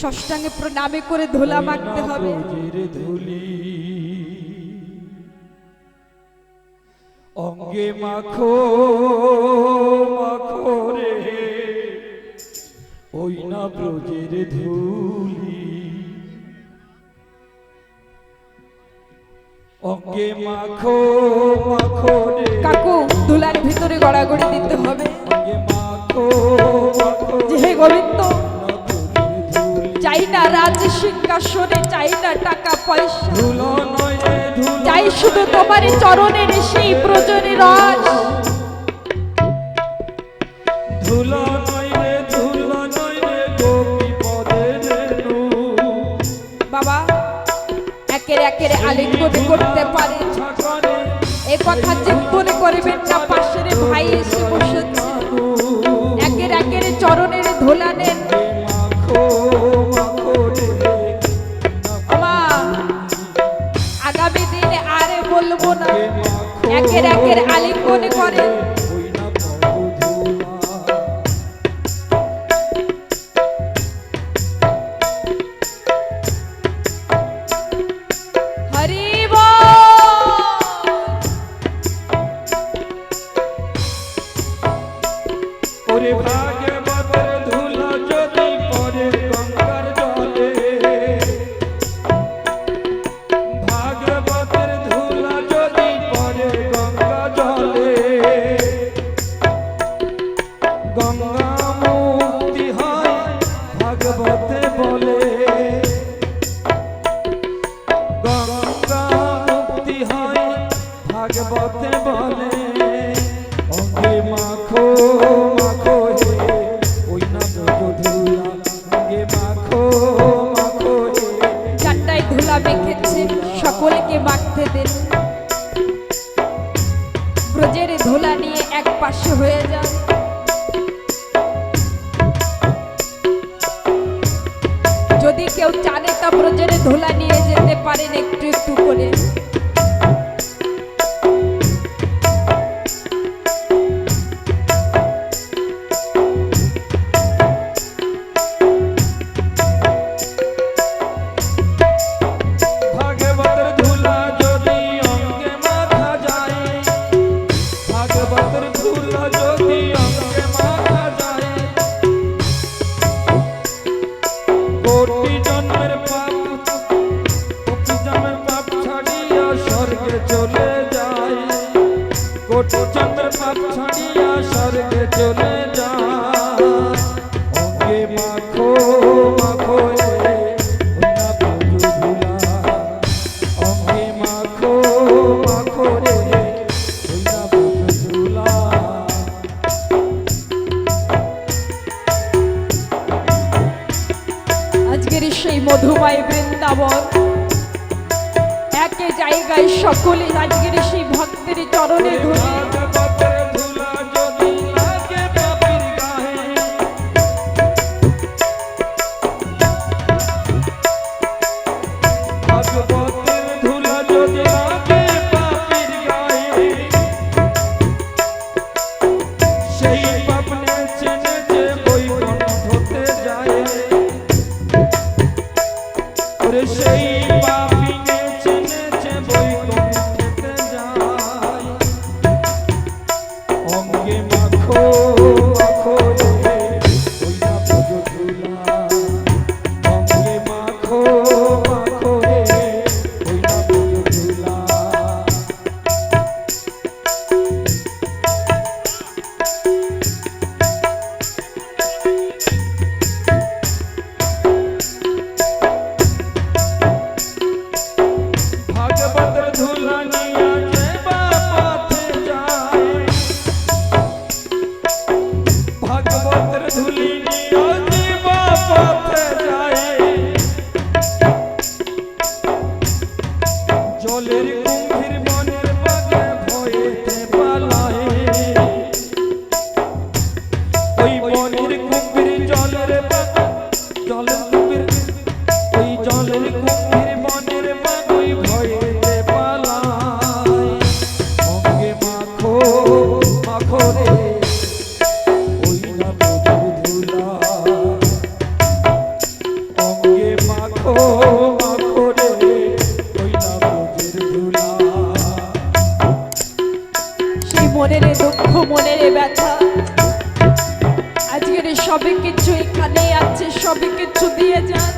ষষ্ঠাঙ্গে প্রণামে করে ধোলা মাখতে হবে। অঙ্গে মাখো মাখো রে। ওই না ব্রজের ধুলি। অঙ্গে মাখো মাখো রে। কাকু ধুলার ভিতরে গড়াগড়ি দিতে হবে। অঙ্গে মাখো রাজ সিংহাসনে চাই না টাকা পয়সা। চাই শুধু তোমার চরণের সেই প্রজনের রস ধুলো একের একের আলিঙ্গন করতে পারে। এ কথা চিন্তন করিবেন না পাশের ভাই এসে বসে মেখেছেন সকলকে মাখতে দেন ব্রজের ধোলা নিয়ে এক পাশে হয়ে যান ওই বনির কুপির জলের জল যেখানে আছে সবই কিছু দিয়ে যান।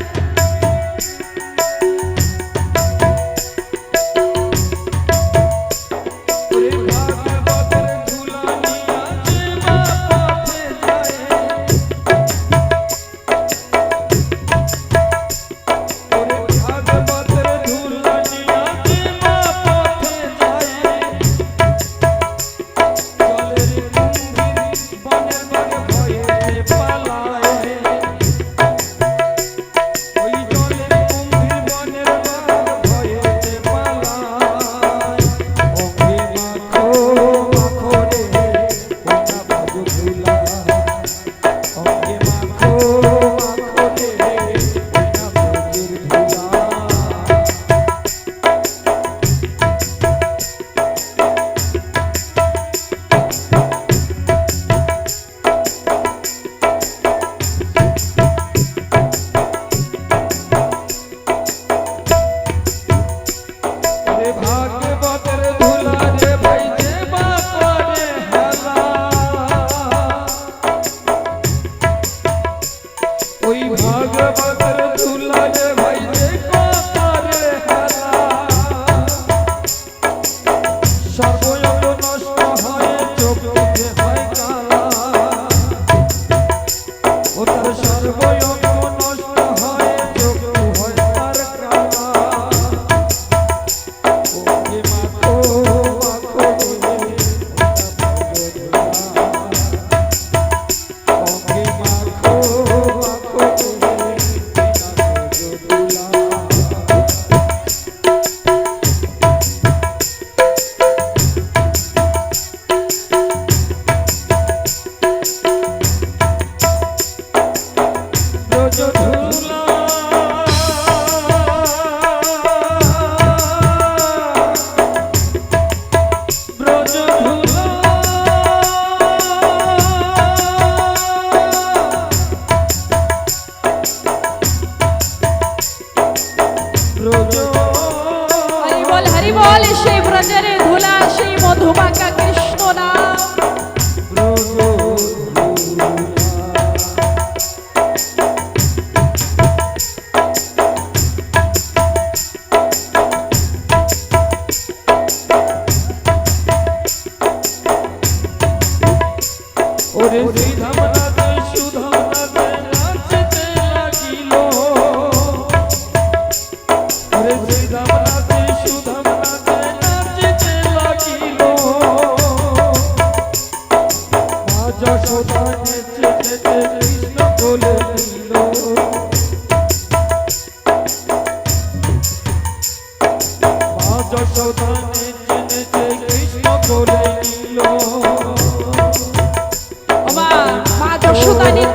ওরে শ্রীধাম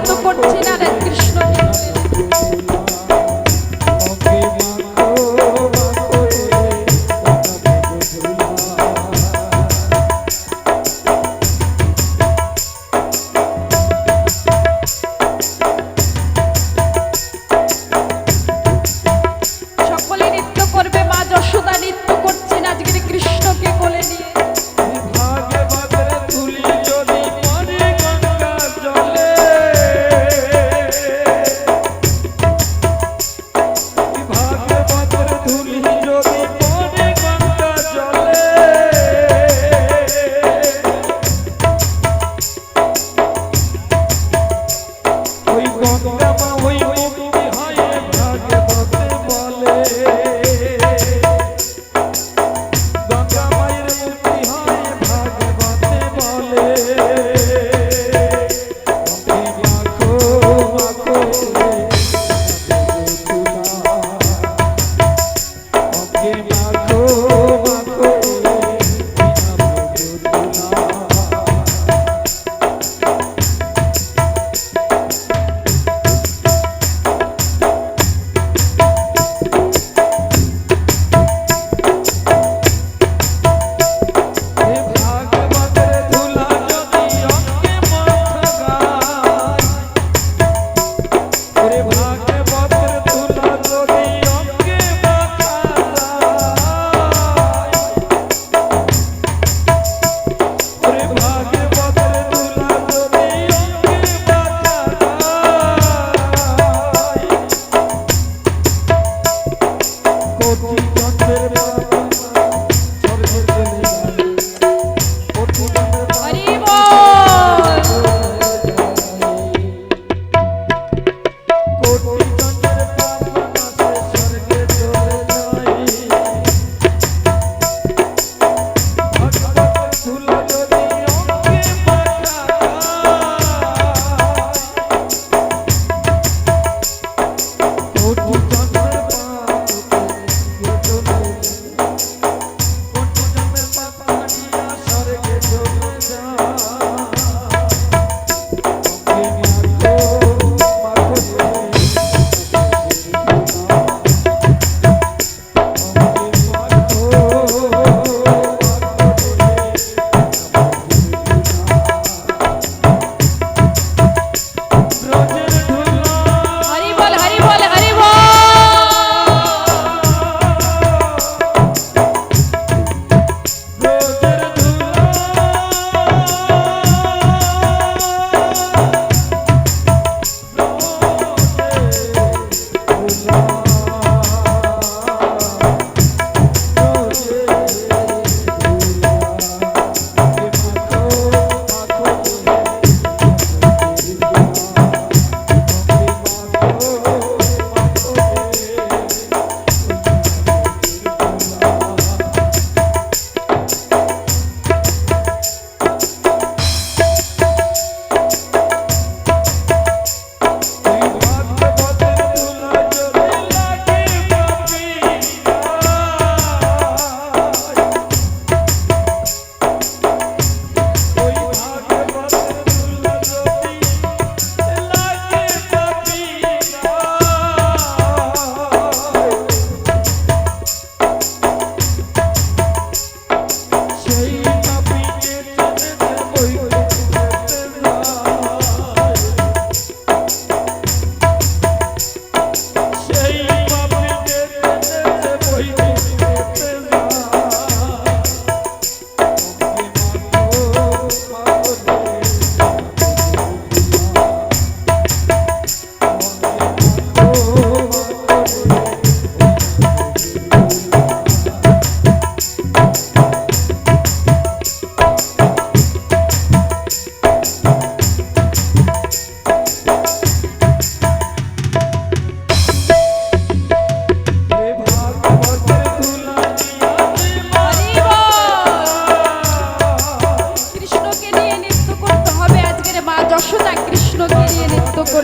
তো করছি না রাত্রির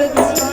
কৃষ্ণকে নিয়ে নৃত্য করেছে